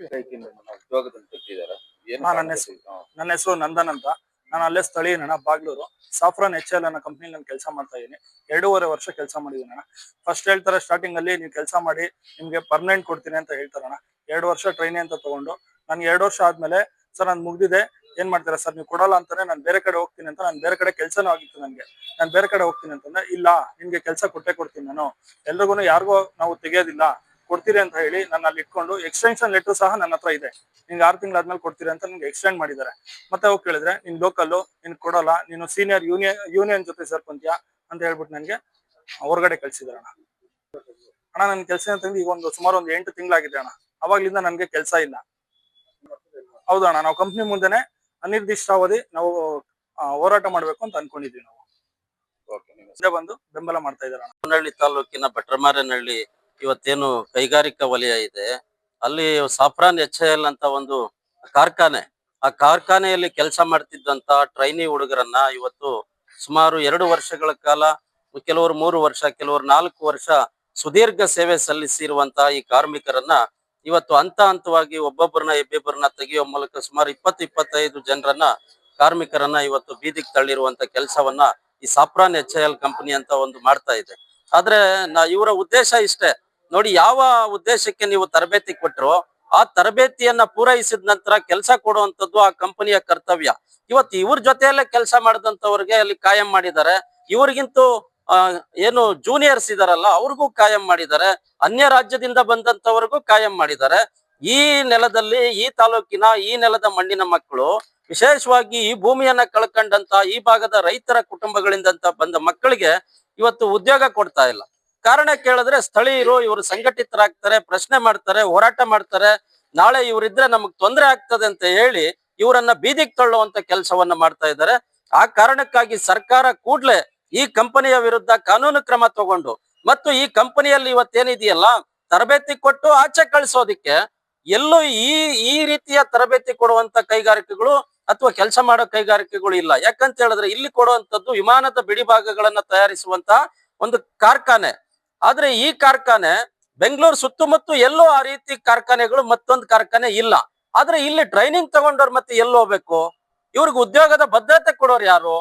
ಉದ್ಯೋಗದಲ್ಲಿ ತೆಗ್ದಿದ್ದಾರೆ ಏನು ಹಾ, ನನ್ನ ಹೆಸ್ರು- ನನ್ನ ಹೆಸರು ನಂದನ್ ಅಂತ. ನಾನು ಅಲ್ಲೇ ಸ್ಥಳೀಯ ನನ್ನ ಬಾಗ್ಲೂರು. ಸಾಫ್ರಾನ್ ಎಚ್ ಎಲ್ ಅನ್ನೋ ಕಂಪ್ನಿ ನಾನು ಕೆಲಸ ಮಾಡ್ತಾ ಇದ್ದೀನಿ. ಎರಡೂವರೆ ವರ್ಷ ಕೆಲಸ ಮಾಡಿದ್ದೀನಿ ಅಣ್ಣ. ಫಸ್ಟ್ ಹೇಳ್ತಾರೆ ಸ್ಟಾರ್ಟಿಂಗ್ ಅಲ್ಲಿ ನೀವು ಕೆಲಸ ಮಾಡಿ ನಿಮ್ಗೆ ಪರ್ಮನೆಂಟ್ ಕೊಡ್ತೀನಿ ಅಂತ ಹೇಳ್ತಾರಣ್ಣ ಎರಡು ವರ್ಷ ಟ್ರೈನಿ ಅಂತ ತಗೊಂಡು. ನನ್ಗೆ ಎರಡು ವರ್ಷ ಆದ್ಮೇಲೆ ಸರ್ ನಾನು ಮುಗ್ದಿದೆ. ಏನ್ ಮಾಡ್ತೀರಾ? ಸರ್ ನೀವು ಕೊಡಲ್ಲ ಅಂತಾನೆ ನಾನು ಬೇರೆ ಕಡೆ ಹೋಗ್ತೀನಿ ಅಂತ ನಾನು ಬೇರೆ ಕಡೆ ಕೆಲಸನೂ ಆಗಿತ್ತು ನನಗೆ. ನಾನು ಬೇರೆ ಕಡೆ ಹೋಗ್ತೀನಿ ಅಂತಂದ್ರೆ ಇಲ್ಲ ನಿಮ್ಗೆ ಕೆಲಸ ಕೊಟ್ಟೆ ಕೊಡ್ತೀನಿ ನಾನು. ಎಲ್ರಿಗೂ ಯಾರಿಗೂ ನಾವು ತೆಗೆಯೋದಿಲ್ಲ. ಕೊಡ್ತೀರಿ ಅಂತ ಹೇಳಿ ನನ್ನ ಅಲ್ಲಿ ಇಟ್ಕೊಂಡು ಎಕ್ಸ್ಟೆನ್ಷನ್ ಲೆಟರ್ ಸಹ ನನ್ನ ಹತ್ರ ಇದೆ. ನಿಂಗೆ ಆರು ತಿಂಗಳಾದ್ಮೇಲೆ ಕೊಡ್ತೀರಿ ಅಂತ ನಿಮ್ಗೆ ಎಕ್ಸ್ಟೆಂಡ್ ಮಾಡಿದ್ದಾರೆ. ಮತ್ತೆ ಹೋಗಿ ಕೇಳಿದ್ರೆ ನಿನ್ ಲೋಕಲ್ ನಿನ್ ಕೊಡಲ್ಲ ನೀನು ಸೀನಿಯರ್ ಯೂನಿಯನ್ ಯೂನಿಯನ್ ಜೊತೆ ಸೇರ್ಕೊಂತೀಯಾ? ಅಂತ ಹೇಳ್ಬಿಟ್ಟು ನನಗೆ ಹೊರಗಡೆ ಕಳ್ಸಿದಾರೆ ಅಣ್ಣ. ಅಣ್ಣ ನನ್ ಕೆಲಸ ಅಂತಂದ್ರೆ ಈಗ ಒಂದು ಸುಮಾರು ಒಂದು ಎಂಟು ತಿಂಗಳಾಗಿದೆ ಅಣ್ಣ. ಅವಾಗ್ಲಿಂದ ನನ್ಗೆ ಕೆಲಸ ಇಲ್ಲ. ಹೌದಣ್ಣ ನಾವು ಕಂಪ್ನಿ ಮುಂದೆನೆ ಅನಿರ್ದಿಷ್ಟಾವಧಿ ನಾವು ಹೋರಾಟ ಮಾಡ್ಬೇಕು ಅಂತ ಅನ್ಕೊಂಡಿದ್ವಿ ನಾವು. ಬಂದು ಬೆಂಬಲ ಮಾಡ್ತಾ ಇದ್ದಾರೆ ತಾಲೂಕಿನ ಭಟ್ರಮಾರನಹಳ್ಳಿ ಇವತ್ತೇನು ಕೈಗಾರಿಕಾ ವಲಯ ಇದೆ, ಅಲ್ಲಿ ಸಾಫ್ರಾನ್ ಎಚ್ ಎಲ್ ಅಂತ ಒಂದು ಕಾರ್ಖಾನೆ, ಆ ಕಾರ್ಖಾನೆಯಲ್ಲಿ ಕೆಲಸ ಮಾಡ್ತಿದ್ದಂತ ಟ್ರೈನಿ ಹುಡುಗರನ್ನ ಇವತ್ತು ಸುಮಾರು ಎರಡು ವರ್ಷಗಳ ಕಾಲ, ಕೆಲವರು ಮೂರು ವರ್ಷ, ಕೆಲವರು ನಾಲ್ಕು ವರ್ಷ ಸುದೀರ್ಘ ಸೇವೆ ಸಲ್ಲಿಸಿರುವಂತಹ ಈ ಕಾರ್ಮಿಕರನ್ನ ಇವತ್ತು ಹಂತ ಹಂತವಾಗಿ ಒಬ್ಬೊಬ್ಬರನ್ನ ಇಬ್ಬಿಬ್ಬರನ್ನ ತೆಗೆಯುವ ಮೂಲಕ ಸುಮಾರು ಇಪ್ಪತ್ತು, ಇಪ್ಪತ್ತೈದು ಜನರನ್ನ ಕಾರ್ಮಿಕರನ್ನ ಇವತ್ತು ಬೀದಿಗೆ ತಳ್ಳಿರುವಂತ ಕೆಲಸವನ್ನ ಈ ಸಾಫ್ರಾನ್ ಎಚ್ ಎಲ್ ಕಂಪನಿ ಅಂತ ಒಂದು ಮಾಡ್ತಾ ಇದೆ. ಆದ್ರೆ ನಾ ಇವರ ಉದ್ದೇಶ ಇಷ್ಟೇ. ನೋಡಿ, ಯಾವ ಉದ್ದೇಶಕ್ಕೆ ನೀವು ತರಬೇತಿ ಕೊಟ್ಟರು ಆ ತರಬೇತಿಯನ್ನ ಪೂರೈಸಿದ ನಂತರ ಕೆಲಸ ಕೊಡುವಂತದ್ದು ಆ ಕಂಪನಿಯ ಕರ್ತವ್ಯ. ಇವತ್ತು ಇವ್ರ ಜೊತೆಯಲ್ಲೇ ಕೆಲಸ ಮಾಡಿದಂತವ್ರಿಗೆ ಅಲ್ಲಿ ಕಾಯಂ ಮಾಡಿದ್ದಾರೆ. ಇವ್ರಿಗಿಂತೂ ಏನು ಜೂನಿಯರ್ಸ್ ಇದಾರಲ್ಲ, ಅವ್ರಿಗೂ ಕಾಯಂ ಮಾಡಿದ್ದಾರೆ. ಅನ್ಯ ರಾಜ್ಯದಿಂದ ಬಂದಂತವ್ರಿಗೂ ಕಾಯಂ ಮಾಡಿದ್ದಾರೆ. ಈ ನೆಲದಲ್ಲಿ, ಈ ತಾಲೂಕಿನ, ಈ ನೆಲದ ಮಣ್ಣಿನ ಮಕ್ಕಳು, ವಿಶೇಷವಾಗಿ ಈ ಭೂಮಿಯನ್ನ ಕಳ್ಕೊಂಡಂತ, ಈ ಭಾಗದ ರೈತರ ಕುಟುಂಬಗಳಿಂದಂತ ಬಂದ ಮಕ್ಕಳಿಗೆ ಇವತ್ತು ಉದ್ಯೋಗ ಕೊಡ್ತಾ ಇಲ್ಲ. ಕಾರಣ ಕೇಳಿದ್ರೆ ಸ್ಥಳೀಯರು ಇವರು ಸಂಘಟಿತರಾಗ್ತಾರೆ, ಪ್ರಶ್ನೆ ಮಾಡ್ತಾರೆ, ಹೋರಾಟ ಮಾಡ್ತಾರೆ. ನಾಳೆ ಇವರಿದ್ರೆ ನಮಗ್ ತೊಂದರೆ ಆಗ್ತದೆ ಅಂತ ಹೇಳಿ ಇವರನ್ನ ಬೀದಿಗೆ ತಳ್ಳುವಂತ ಕೆಲಸವನ್ನ ಮಾಡ್ತಾ ಇದ್ದಾರೆ. ಆ ಕಾರಣಕ್ಕಾಗಿ ಸರ್ಕಾರ ಕೂಡ್ಲೆ ಈ ಕಂಪನಿಯ ವಿರುದ್ಧ ಕಾನೂನು ಕ್ರಮ ತಗೊಂಡು ಮತ್ತು ಈ ಕಂಪನಿಯಲ್ಲಿ ಇವತ್ತೇನಿದೆಯಲ್ಲ, ತರಬೇತಿ ಕೊಟ್ಟು ಆಚೆ ಕಳಿಸೋದಿಕ್ಕೆ ಎಲ್ಲೂ ಈ ಈ ರೀತಿಯ ತರಬೇತಿ ಕೊಡುವಂತ ಕೈಗಾರಿಕೆಗಳು ಅಥವಾ ಕೆಲಸ ಮಾಡೋ ಕೈಗಾರಿಕೆಗಳು ಇಲ್ಲ. ಯಾಕಂತ ಹೇಳಿದ್ರೆ ಇಲ್ಲಿ ಕೊಡುವಂತದ್ದು ವಿಮಾನದ ಬಿಡಿಭಾಗಗಳನ್ನ ತಯಾರಿಸುವಂತ ಒಂದು ಕಾರ್ಖಾನೆ. ಆದ್ರೆ ಈ ಕಾರ್ಖಾನೆ ಬೆಂಗಳೂರು ಸುತ್ತಮುತ್ತ ಎಲ್ಲೋ ಆ ರೀತಿ ಕಾರ್ಖಾನೆಗಳು ಮತ್ತೊಂದು ಕಾರ್ಖಾನೆ ಇಲ್ಲ. ಆದ್ರೆ ಇಲ್ಲಿ ಟ್ರೈನಿಂಗ್ ತಗೊಂಡವ್ರು ಮತ್ತೆ ಎಲ್ಲಿ ಹೋಗ್ಬೇಕು? ಇವ್ರಿಗೆ ಉದ್ಯೋಗದ ಭದ್ರತೆ ಕೊಡೋರು ಯಾರು?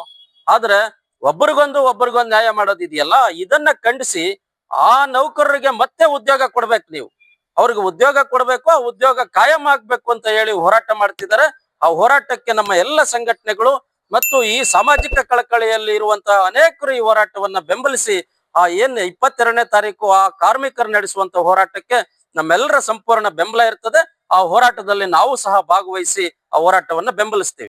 ಆದ್ರೆ ಒಬ್ಬರಿಗೊಂದು ಒಬ್ಬರಿಗೊಂದು ನ್ಯಾಯ ಮಾಡೋದಿದೆಯಲ್ಲ ಇದನ್ನ ಖಂಡಿಸಿ ಆ ನೌಕರರಿಗೆ ಮತ್ತೆ ಉದ್ಯೋಗ ಕೊಡ್ಬೇಕು ನೀವು. ಅವ್ರಿಗೆ ಉದ್ಯೋಗ ಕೊಡಬೇಕು, ಆ ಉದ್ಯೋಗ ಕಾಯಂ ಆಗ್ಬೇಕು ಅಂತ ಹೇಳಿ ಹೋರಾಟ ಮಾಡ್ತಿದ್ದಾರೆ ಆ ಹೋರಾಟಕ್ಕೆ ನಮ್ಮ ಎಲ್ಲ ಸಂಘಟನೆಗಳು ಮತ್ತು ಈ ಸಾಮಾಜಿಕ ಕಳಕಳಿಯಲ್ಲಿ ಇರುವಂತಹ ಅನೇಕರು ಈ ಹೋರಾಟವನ್ನ ಬೆಂಬಲಿಸಿ ಆ ಏನ್ ಇಪ್ಪತ್ತೆರಡನೇ ತಾರೀಕು ಆ ಕಾರ್ಮಿಕರು ನಡೆಸುವಂತ ಹೋರಾಟಕ್ಕೆ ನಮ್ಮೆಲ್ಲರ ಸಂಪೂರ್ಣ ಬೆಂಬಲ ಇರ್ತದೆ. ಆ ಹೋರಾಟದಲ್ಲಿ ನಾವು ಸಹ ಭಾಗವಹಿಸಿ ಆ ಹೋರಾಟವನ್ನ ಬೆಂಬಲಿಸ್ತೀವಿ.